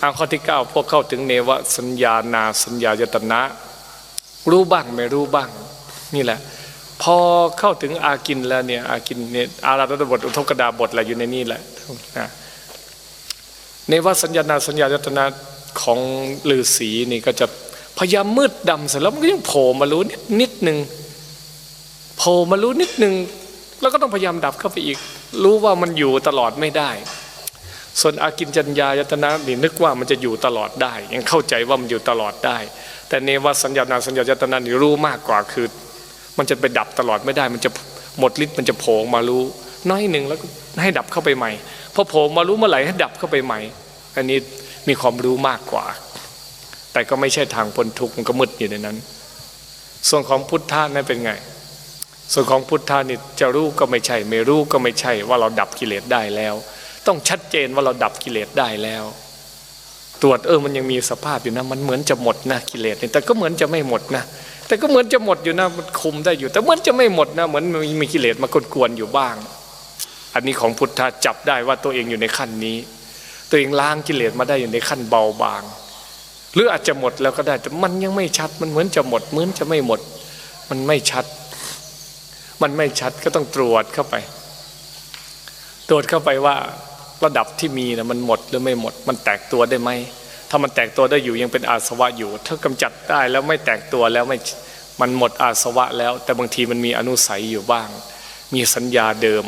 อ่าข้อที่เก้าพวกเข้าถึงเนวสัญญานาสัญญายตนะ รู้บ้างไม่รู้บ้าง นี่แหละ พอเข้าถึงอากินแล้วเนี่ยอากินเนี่ยอาราธบทอุทกดาบทอะไรอยู่ในนี่แหละนะในว่าสัญญานาสัญญายตนะของฤาษีนี่ก็จะพยายามมืดดำเสร็จแล้วมันก็ยังโผล่มารู้นิดนิดหนึ่งโผล่มารู้นิดหนึ่งแล้วก็ต้องพยายามดับเข้าไปอีก รู้ว่ามันอยู่ตลอดไม่ได้ ส่วนอากินจัญญายตนะนี่นึกว่ามันจะอยู่ตลอดได้ ยังเข้าใจว่ามันอยู่ตลอดได้ แต่เนวสัญญานาสัญญายตนะนี่รู้มากกว่าคือ มันจะไปดับตลอดไม่ได้ มันจะหมดฤทธิ์มันจะโผล่มารู้ น้อยหนึ่งแล้วก็ให้ดับเข้าไปใหม่พอโผล่มารู้เมื่อไหร่ให้ดับเข้าไปใหม่ อันนี้มีความรู้มากกว่า แต่ก็ไม่ใช่ทางพ้นทุกข์มันก็มืดอยู่ในนั้น ส่วนของพุทธะนั้นเป็นไงส่วนของพุทธะนี่จะรู้ก็ไม่ใช่ ไม่รู้ก็ไม่ใช่ว่าเราดับกิเลสได้แล้ว ต้องชัดเจนว่าเราดับกิเลสได้แล้ว ตรวจเออมันยังมีสภาพอยู่นะ มันเหมือนจะหมดนะกิเลสนี่แต่ก็เหมือนจะไม่หมดนะ แต่ก็เหมือนจะหมดอยู่นะมันคุมได้อยู่ แต่เหมือนจะไม่หมดนะเหมือนมีมีกิเลสมากวนๆอยู่บ้าง อันนี้ของพุทธะจับได้ว่าตัวเองอยู่ในขั้นนี้ ตัวเองล้างกิเลสมาได้อยู่ในขั้นเบาบาง หรืออาจจะหมดแล้วก็ได้ แต่มันยังไม่ชัดมันเหมือนจะหมดเหมือนจะไม่หมด มันไม่ชัด มันไม่ชัดก็ต้องตรวจเข้าไป ตรวจเข้าไปว่า ระดับที่มีนะมันหมดหรือไม่หมด มันแตกตัวได้ไหมถ้ามันแตกตัวได้อยู่ยังเป็นอาสวะอยู่ ถ้ากำจัดได้แล้วไม่แตกตัวแล้วไม่มันหมดอาสวะแล้ว แต่บางทีมันมีอนุสัยอยู่บ้าง มีสัญญาเดิม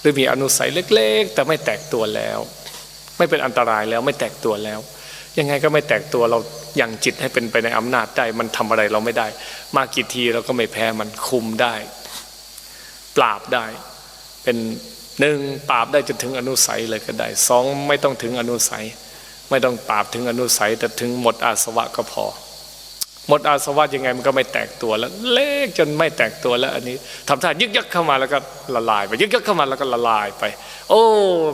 หรือมีอนุสัยเล็ก ๆ แต่ไม่แตกตัวแล้ว ไม่เป็นอันตรายแล้วไม่แตกตัวแล้ว ยังไงก็ไม่แตกตัวเราอยังจิตให้เป็นไปในอำนาจได้ มันทำอะไรเราไม่ได้ มากี่ทีเราก็ไม่แพ้มันคุมได้ ปราบได้เป็น หนึ่งปราบได้จนถึงอนุสัยเลยก็ได้สองไม่ต้องถึงอนุสัย ไม่ต้องปราบถึงอนุสัย แต่ถึงหมดอาสวะก็พอ หมดอาสวะยังไงมันก็ไม่แตกตัวแล้ว เล็กจนไม่แตกตัวแล้ว อันนี้ทำท่ายึกยักเข้ามาแล้วก็ละลายไปยึกยักเข้ามาแล้วก็ละลายไป โอ้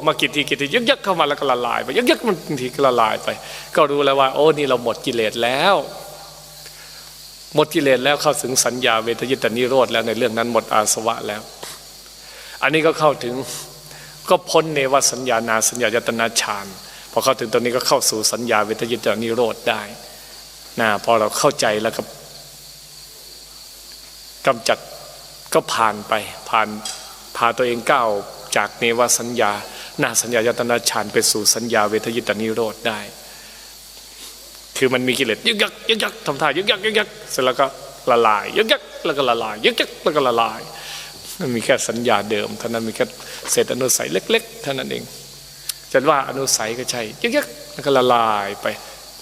มากี่ทีกี่ทียึกยักเข้ามาแล้วก็ละลายไปยึกยักมันทีก็ละลายไป ก็รู้แล้วว่า โอ้นี่เราหมดกิเลสแล้วหมดกิเลสแล้วเข้าถึงสัญญาเวทยิตานิโรธแล้วในเรื่องนั้นหมดอาสวะแล้ว อันนี้ก็เข้าถึงก็พ้นเนวสัญญานาสัญญายตนาฌานพอเข้าถึงตรงนี้ก็เข้าสู่สัญญาเวทยิตานิโรธได้นะพอเราเข้าใจแล้วก็กำจัดก็ผ่านไปผ่านพาตัวเองก้าวจากเนวสัญญานาสัญญายตนาฌานไปสู่สัญญาเวทยิตานิโรธได้ คือมันมีกิเลสยึกยักยึกยักทำท่ายึกยักยึกยักเสร็จแล้วก็ละลายยึกยักแล้วก็ละลายยึกยักแล้วก็ละลาย มันมีแค่สัญญาเดิมเท่านั้นมีแค่เศษอนุสัยเล็ก ๆ เท่านั้นเองจะว่าอนุสัยก็ใช่ยึกยักแล้วก็ละลายไป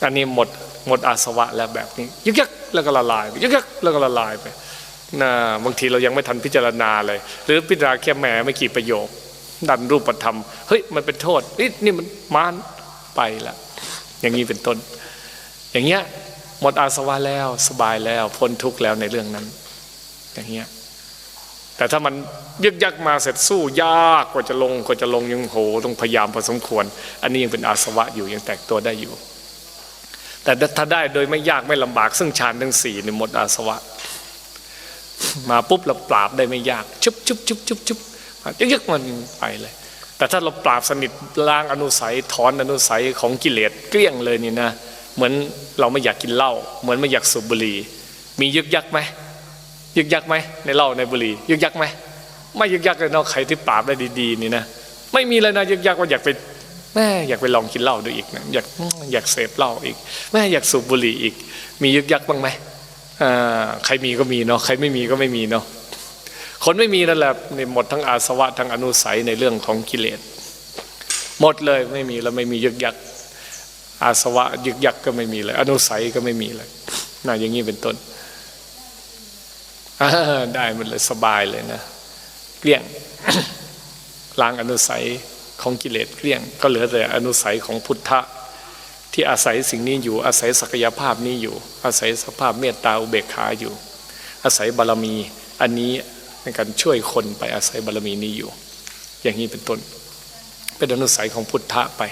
อันนี้หมดหมดอาสวะแล้วแบบนี้ยึกยักแล้วก็ละลายไปยึกยักแล้วก็ละลายไปนะบางทีเรายังไม่ทันพิจารณาเลย หรือพิจารณาแค่แหมไม่กี่ประโยค ดันรูปธรรมเฮ้ยมันเป็นโทษนี่นี่มันมานไปละอย่างนี้เป็นต้น อย่างเงี้ยหมดอาสวะแล้วสบายแล้วพ้นทุกข์แล้วในเรื่องนั้น อย่างเงี้ย แต่ถ้ามันยึกยักมาเสร็จสู้ยากกว่าจะลงกว่าจะลงยังโหต้องพยายามพอสมควร อันนี้ยังเป็นอาสวะอยู่ยังแตกตัวได้อยู่ แต่ถ้าได้โดยไม่ยากไม่ลำบากซึ่งฌานทั้งสี่นี่หมดอาสวะ มาปุ๊บเราปราบได้ไม่ยากชุบชุบชุบชุบชุบยึกยักมันไปเลย แต่ถ้าเราปราบสนิทล้างอนุสัยถอนอนุสัยของกิเลสเกลี้ยงเลยนี่นะ เหมือนเราไม่อยากกินเหล้าเหมือนไม่อยากสูบบุหรี่มียึกยักไหม ยึกยักไหมในเหล้าในบุหรี่ยึกยักไหมไม่ยึกยักเลยเนาะใครที่ปราบได้ดีๆนี่นะไม่มีเลยนะยึกยักว่าอยากไปแม่อยากไปลองกินเหล้าดูอีกนะอยากอยากเสพเหล้าอีกแม่อยากสูบบุหรี่อีก มียึกยักบ้างไหมอ่าใครมีก็มีเนาะใครไม่มีก็ไม่มีเนาะคนไม่มีนั่นแหละนี่หมดทั้งอาสวะทั้งอนุสัยในเรื่องของกิเลสหมดเลยไม่มีแล้วไม่มียึกยักอาสวะยึกยักก็ไม่มีเลย อนุสัยก็ไม่มีเลยน่าอย่างนี้เป็นต้น ได้มันเลยสบายเลยนะ เกลี้ยงล้างอนุสัยของกิเลสเกลี้ยง ก็เหลือแต่อนุสัยของพุทธะ ที่อาศัยสิ่งนี้อยู่ อาศัยศักยภาพนี้อยู่ อาศัยสภาพเมตตาอุเบกขาอยู่ อาศัยบารมีอันนี้ในการช่วยคนไปอาศัยบารมีนี้อยู่ อย่างนี้เป็นต้น เป็นอนุสัยของพุทธะไป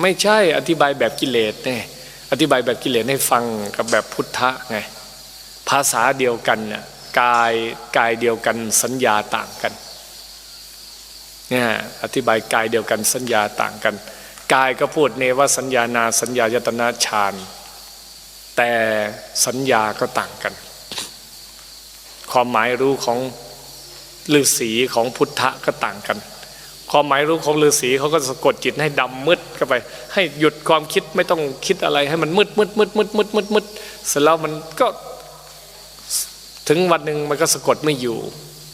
ไม่ใช่อธิบายแบบกิเลสเนี่ย อธิบายแบบกิเลสให้ฟังกับแบบพุทธะไงภาษาเดียวกันน่ะกายกายเดียวกันสัญญาต่างกันเนี่ยอธิบายกายเดียวกันสัญญาต่างกัน กายก็พูดเนวสัญญานาสัญญายตนาฌานแต่สัญญาก็ต่างกัน ความหมายรู้ของฤาษีของพุทธะก็ต่างกัน ความหมายรู้ของฤาษีเขาก็สะกดจิตให้ดำมืดเข้าไป ให้หยุดความคิดไม่ต้องคิดอะไรให้มันมืดมืดมืดมืดมืดมืดมืดเสร็จแล้วมันก็ถึงวันหนึ่งมันก็สะกดไม่อยู่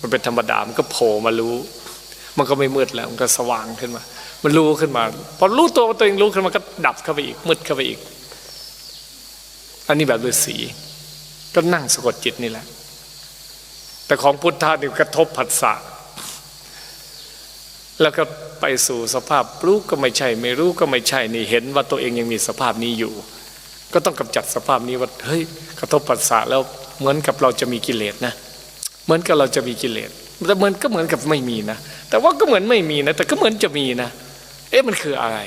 มันเป็นธรรมดามันก็โผล่มารู้ มันก็ไม่มืดแล้วมันก็สว่างขึ้นมา มันรู้ขึ้นมา พอรู้ตัวตัวเองรู้ขึ้นมาก็ดับเข้าไปอีกมืดเข้าไปอีก อันนี้แบบฤาษีก็นั่งสะกดจิตนี่แหละ แต่ของพุทธะนี่กระทบผัสสะ แล้วก็ไปสู่สภาพรู้ก็ไม่ใช่ ไม่รู้ก็ไม่ใช่นี่เห็นว่าตัวเองยังมีสภาพนี้อยู่ ก็ต้องกำจัดสภาพนี้ว่าเฮ้ยกระทบผัสสาวะแล้วเหมือนกับเราจะมีกิเลสนะ เหมือนกับเราจะมีกิเลสแต่เหมือนก็เหมือนกับไม่มีนะ แต่ว่าก็เหมือนไม่มีนะ แต่ก็เหมือนจะมีนะ เอ๊ะมันคืออะไร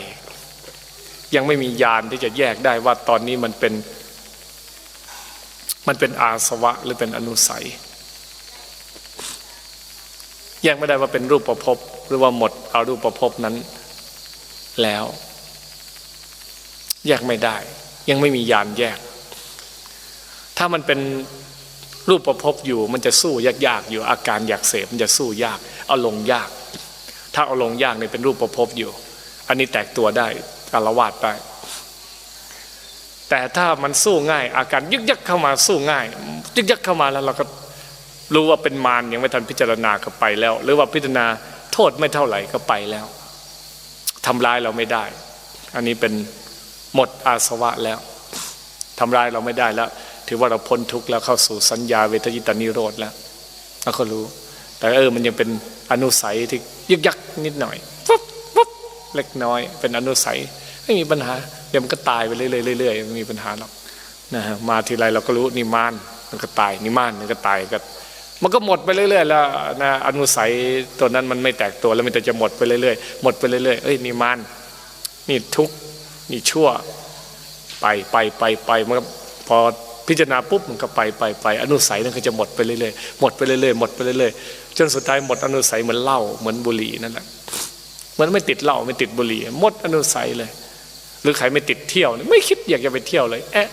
ยังไม่มียานที่จะแยกได้ว่าตอนนี้มันเป็น มันเป็นอาสวะหรือเป็นอนุสัย แยกไม่ได้ว่าเป็นรูปประพบหรือว่าหมดเอารูปประพบนั้น แล้ว แยกไม่ได้ ยังไม่มียานแยก ถ้ามันเป็นรูปประพบอยู่ มันจะสู้ยากๆอยู่อาการอยากเสพมันจะสู้ยาก เอาลงยาก ถ้าเอาลงยากเนี่ยเป็นรูปประพบอยู่ อันนี้แตกตัวได้อารวาสได้แต่ถ้ามันสู้ง่าย อาการยึกยักเข้ามาสู้ง่าย ยึกยักเข้ามาแล้วเราก็ รู้ว่าเป็นมารยังไม่ทันพิจารณาก็ไปแล้ว หรือว่าพิจารณาโทษไม่เท่าไหร่ก็ไปแล้วทำร้ายเราไม่ได้ อันนี้เป็นหมดอาสวะแล้วทำร้ายเราไม่ได้แล้ว ถือว่าเราพ้นทุกข์แล้วเข้าสู่สัญญาเวทยิตานิโรธแล้วเราก็รู้ แต่เออมันยังเป็นอนุสัยที่ยึกยักนิดหน่อยปุ๊บปุ๊บเล็กน้อย เป็นอนุสัยไม่มีปัญหาเดี๋ยวมันก็ตายไปเรื่อยๆเรื่อยๆไม่มีปัญหาหรอกนะฮะมาทีไรเราก็รู้นี่มานมันก็ตายนี่มานมันก็ตายก็ มันก็หมดไปเรื่อยๆแล้วนะอนุสัยตัวนั้นมันไม่แตกตัวแล้วมันจะหมดไปเรื่อยๆหมดไปเรื่อยๆเอ้ยนี่มานนี่ทุกข์นี่ชั่วไปไปไปไปมันก็พอพิจารณาปุ๊บมันก็ไปไปไปอนุสัยนั่นก็จะหมดไปเรื่อยๆหมดไปเรื่อยๆหมดไปเรื่อยๆจนสุดท้ายหมดอนุสัยเหมือนเหล้าเหมือนบุหรี่นั่นแหละเหมือนไม่ติดเหล้าไม่ติดบุหรี่หมดอนุสัยเลย หรือใครไม่ติดเที่ยว ไม่คิดอยากจะไปเที่ยวเลยแอะ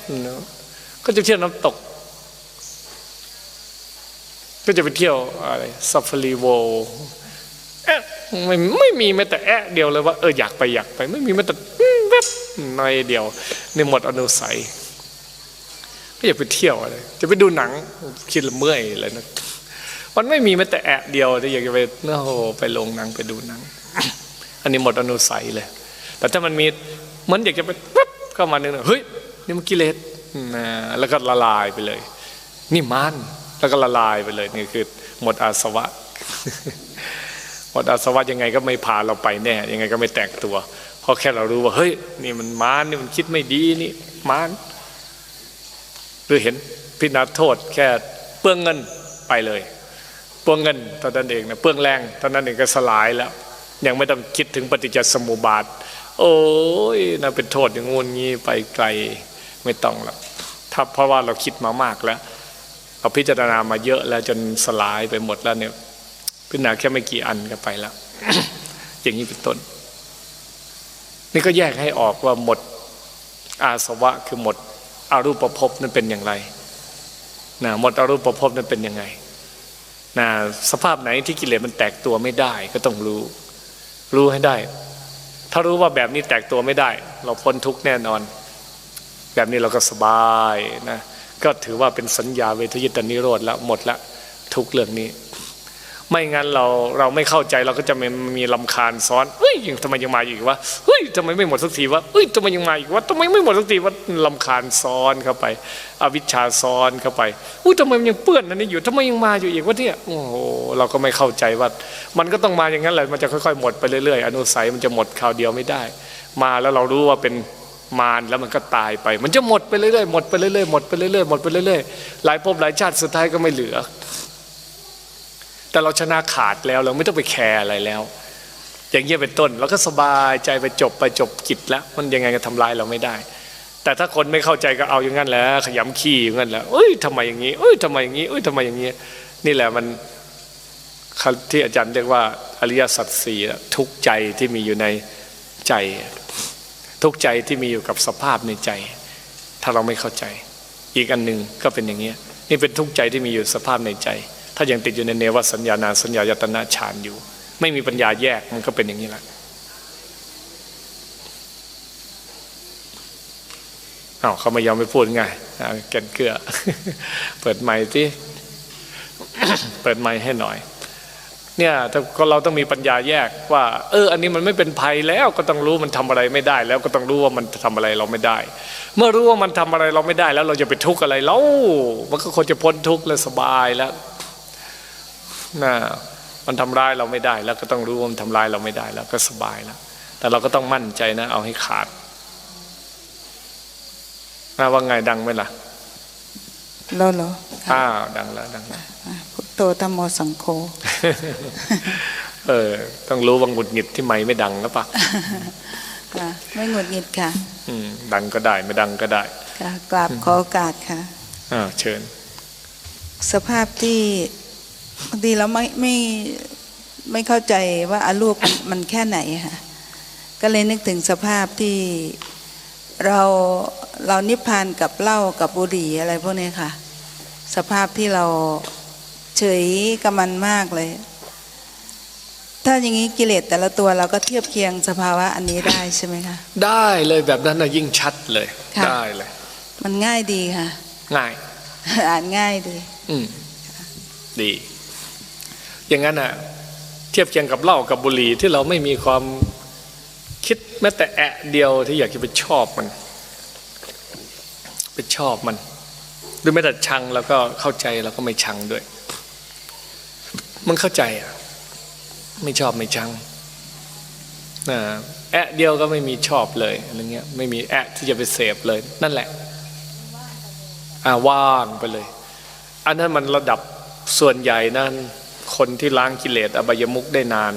ก็จะเที่ยวน้ำตก ก็จะไปเที่ยวอะไรซัฟฟารีโวแอะไม่ไม่มีแม้แต่แอะเดียวเลยว่าเอออยากไปอยากไป ไม่มีแม้แต่แวบน้อยเดียวในหมดอนุสัยไม่อยากไปเที่ยวอะไรจะไปดูหนังคิดละเมื่อยเลยนะมันไม่มีแม้แต่แอะเดียวที่อยากจะไปเนื้อโหไปลงหนังไปดูหนัง อันนี้หมดอนุสัยเลย แต่ถ้ามันมีเหมือนอยากจะไปปุ๊บเข้ามาหนึ่งเฮ้ยนี่มันกิเลสแล้วก็ละลายไปเลย นี่มัน แล้วก็ละลายไปเลยนี่คือ หมดอาสวะ หมดอาสวะยังไงก็ไม่พาเราไปแน่ ยังไงก็ไม่แตกตัว เพราะแค่เรารู้ว่า เฮ้ย นี่มันมานนี่มันคิดไม่ดีนี่มานหรือเห็นพิจารณาโทษ แค่เปลืองเงินไปเลยเปลืองเงินตอนนั้นเองนะเปลืองแรงตอนนั้นเองก็สลายแล้ว ยังไม่ต้องคิดถึงปฏิจจสมุปบาท โอ้ยน่าเป็นโทษอย่างงูงี้ไปไกลไม่ต้องหรอกถ้าเพราะว่าเราคิดมามากแล้ว เราพิจารณามาเยอะแล้วจนสลายไปหมดแล้วเนี่ยพิจารณาแค่ไม่กี่อันก็ไปแล้วอย่างนี้เป็นต้น นี่ก็แยกให้ออกว่าหมดอาสวะคือหมดอรูปภพนั้นเป็นอย่างไรนะหมดอรูปภพนั้นเป็นยังไงนะสภาพไหนที่กิเลสมันแตกตัวไม่ได้ก็ต้องรู้ รู้ให้ได้ ถ้ารู้ว่าแบบนี้แตกตัวไม่ได้ เราพ้นทุกข์แน่นอน แบบนี้เราก็สบายนะ ก็ถือว่าเป็นสัญญาเวทยิตานิโรธแล้วหมดละทุกเรื่องนี้ ไม่งั้นเราเราไม่เข้าใจเราก็จะมีมีลำคาญซ้อนเฮ้ยยังทำไมยังมาอีกวะเฮ้ยทำไมไม่หมดสักทีวะเฮ้ยทำไมยังมาอีกวะทำไมไม่หมดสักทีวะลำคาญซ้อนเข้าไป อวิชชาซ้อนเข้าไปอุ้ยทำไมมันยังเปื้อนอันนี้อยู่ทำไมยังมาอยู่อีกวะเนี่ยโอ้โหเราก็ไม่เข้าใจว่า มันก็ต้องมาอย่างนั้นแหละมันจะค่อยๆ หมดไปเรื่อยๆอนุสัยมันจะหมดคราวเดียวไม่ได้ มาแล้วเรารู้ว่าเป็น มารแล้วมันก็ตายไป มันจะหมดไปเรื่อยๆหมดไปเรื่อยๆหมดไปเรื่อยๆหมดไปเรื่อยๆหลายภพหลายชาติสุดท้ายก็ไม่เหลือ แต่เราชนะขาดแล้วเราไม่ต้องไปแคร์อะไรแล้ว อย่างเงี้ยเป็นต้นเราก็สบายใจไปจบไปจบกิจแล้ว มันยังไงก็ทำลายเราไม่ได้ แต่ถ้าคนไม่เข้าใจก็เอาอย่างนั้นแหละขยำขี้อย่างนั้นแหละเอ้ยทำไมอย่างนี้เอ้ยทำไมอย่างนี้เอ้ยทำไมอย่างนี้นี่แหละมันที่อาจารย์เรียกว่าอริยสัจสี่ทุกใจที่มีอยู่ในใจ ทุกใจที่มีอยู่กับสภาพในใจ ถ้าเราไม่เข้าใจ อีกอันหนึ่งก็เป็นอย่างนี้ยนี่เป็นทุกใจที่มีอยู่สภาพในใจ ถ้ายังติดอยู่ในเนวสัญญานาสัญญายตนะฌานอยู่ ไม่มีปัญญาแยกมันก็เป็นอย่างนี้แหละอ้าเขาไม่ยอมไปพูดไงแกนเกลือ เปิดไมค์ที่เปิดไมค์ให้หน่อย เนี่ยถ้าก็เราต้องมีปัญญาแยกว่า เออ อันนี้มันไม่เป็นภัยแล้วก็ต้องรู้มันทำอะไรไม่ได้ แล้วก็ต้องรู้ว่ามันทำอะไรเราไม่ได้ เมื่อรู้ว่ามันทำอะไรเราไม่ได้แล้ว เราจะไปทุกข์อะไรแล้วมันก็ควรจะพ้นทุกข์และสบายแล้วนะมันทำร้ายเราไม่ได้ แล้วก็ต้องรู้ว่ามันทำร้ายเราไม่ได้แล้วก็สบายแล้วแต่เราก็ต้องมั่นใจนะ เอาให้ขาดนะว่าไงดังไหมล่ะแล้วเหรอค่ะอ้าวดังแล้วดังแล้วอะพุท โธธรรมโมสังโฆเออต้องรู้ว่าหงุดหงิดที่ไม่ไม่ดังแล้วปะค่ะไม่หงุดหงิดค่ะ อืมดังก็ได้ไม่ดังก็ได้ค่ะกราบขอโอกาสค่ะอ่าเชิญ สภาพที่บางทีเราไม่ไม่ไม่เข้าใจว่าอารูปมันมันแค่ไหนค่ะก็เลยนึกถึงสภาพที่เราเรานิพพานกับเหล้ากับบุหรี่อะไรพวกนี้ค่ะ สภาพที่เรา เฉยกับมันมากเลย ถ้าอย่างนี้กิเลสแต่ละตัวเราก็เทียบเคียงสภาวะอันนี้ได้ใช่ไหมคะ ได้เลยแบบนั้นนะยิ่งชัดเลยค่ะได้เลย มันง่ายดีค่ะ ง่าย อ่านง่ายดี อืมดี อย่างนั้นอะ เทียบเคียงกับเหล้ากับบุหรี่ที่เราไม่มีความคิดแม้แต่แอะเดียวที่อยากจะไปชอบมัน ไปชอบมันหรือแม้แต่ชังแล้วก็เข้าใจแล้วก็ไม่ชังด้วย มันเข้าใจอะไม่ชอบไม่ชังนะแอะเดียวก็ไม่มีชอบเลยอะไรเงี้ยไม่มีแอะที่จะไปเสพเลย นั่นแหละอ่าว่างไปเลย อันนั้นมันระดับส่วนใหญ่นั่นคนที่ล้างกิเลสอบายมุกได้นาน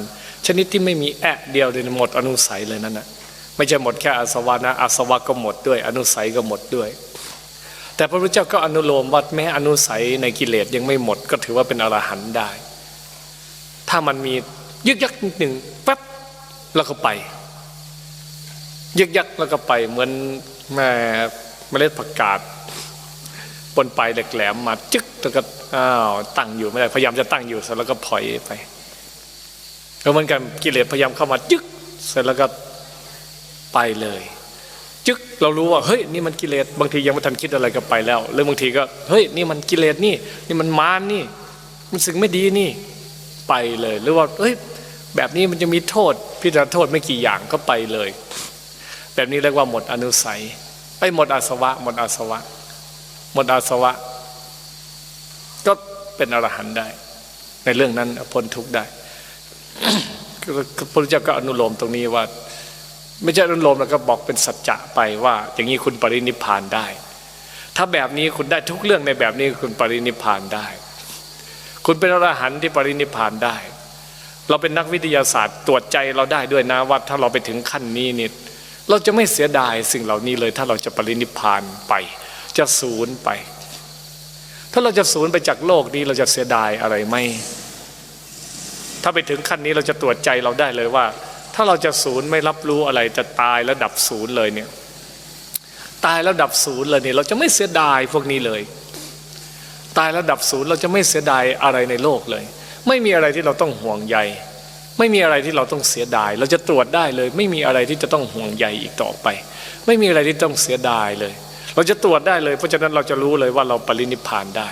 ชนิดที่ไม่มีแอะเดียวเลยหมดอนุสัยเลยนั่นนะไม่ใช่หมดแค่อาสวะนะอาสวะก็หมดด้วย อนุสัยก็หมดด้วย แต่พระพุทธเจ้าก็อนุโลมว่าแม้อนุสัยในกิเลสยังไม่หมดก็ถือว่าเป็นอรหันต์ได้ ถ้ามันมียึกยักนิดหนึ่งแป๊บแล้วก็ไป ยึกยักแล้วก็ไปเหมือนแม่เมล็ดผักกาดบนปลายแหลมมาจึ๊กแล้วก็อ้าวตั้งอยู่ไม่ได้พยายามจะตั้งอยู่เสร็จแล้วก็พลอยไปแล้วเหมือนกันกิเลสพยายามเข้ามาจึ๊กเสร็จแล้วก็ไปเลย จึ๊กเรารู้ว่าเฮ้ยนี่มันกิเลสบางทียังไม่ทันคิดอะไรก็ไปแล้วหรือบางทีก็เฮ้ยนี่มันกิเลสนี่ นี่มันมารนี่ มันสิ่งไม่ดีนี่ ไปเลย หรือว่าเฮ้ยแบบนี้มันจะมีโทษ พิจารณาโทษไม่กี่อย่างก็ไปเลย แบบนี้เรียกว่าหมดอนุสัย ไปหมดอาสวะ หมดอาสวะ หมดอาสวะ ก็เป็นอรหันต์ได้ ในเรื่องนั้นพ้นทุกข์ได้พระพุทธเจ้าก็อนุโลมตรงนี้ว่า ไม่ใช่อนุโลมแล้วก็บอกเป็นสัจจะไปว่า อย่างนี้คุณปรินิพานได้ ถ้าแบบนี้คุณได้ทุกเรื่องในแบบนี้คุณปรินิพานได้ คุณเป็นอรหันต์ที่ปรินิพานได้ เราเป็นนักวิทยาศาสตร์ตรวจใจเราได้ด้วยนะว่าถ้าเราไปถึงขั้นนี้นี่เราจะไม่เสียดายสิ่งเหล่านี้เลย ถ้าเราจะปรินิพานไป จะสูญไป ถ้าเราจะสูญไปจากโลกนี้เราจะเสียดายอะไรไหมถ้าไปถึงขั้นนี้เราจะตรวจใจเราได้เลยว่า ถ้าเราจะสูญไม่รับรู้อะไรจะตายแล้วดับศูนย์เลยเนี่ย ตายแล้วดับศูนย์เลยเนี่ยเราจะไม่เสียดายพวกนี้เลย ตายระดับศูนย์เราจะไม่เสียดายอะไรในโลกเลย ไม่มีอะไรที่เราต้องห่วงใย ไม่มีอะไรที่เราต้องเสียดาย เราจะตรวจได้เลย ไม่มีอะไรที่จะต้องห่วงใยอีกต่อไป ไม่มีอะไรที่ต้องเสียดายเลย เราจะตรวจได้เลย เพราะฉะนั้นเราจะรู้เลยว่าเราปรินิพานได้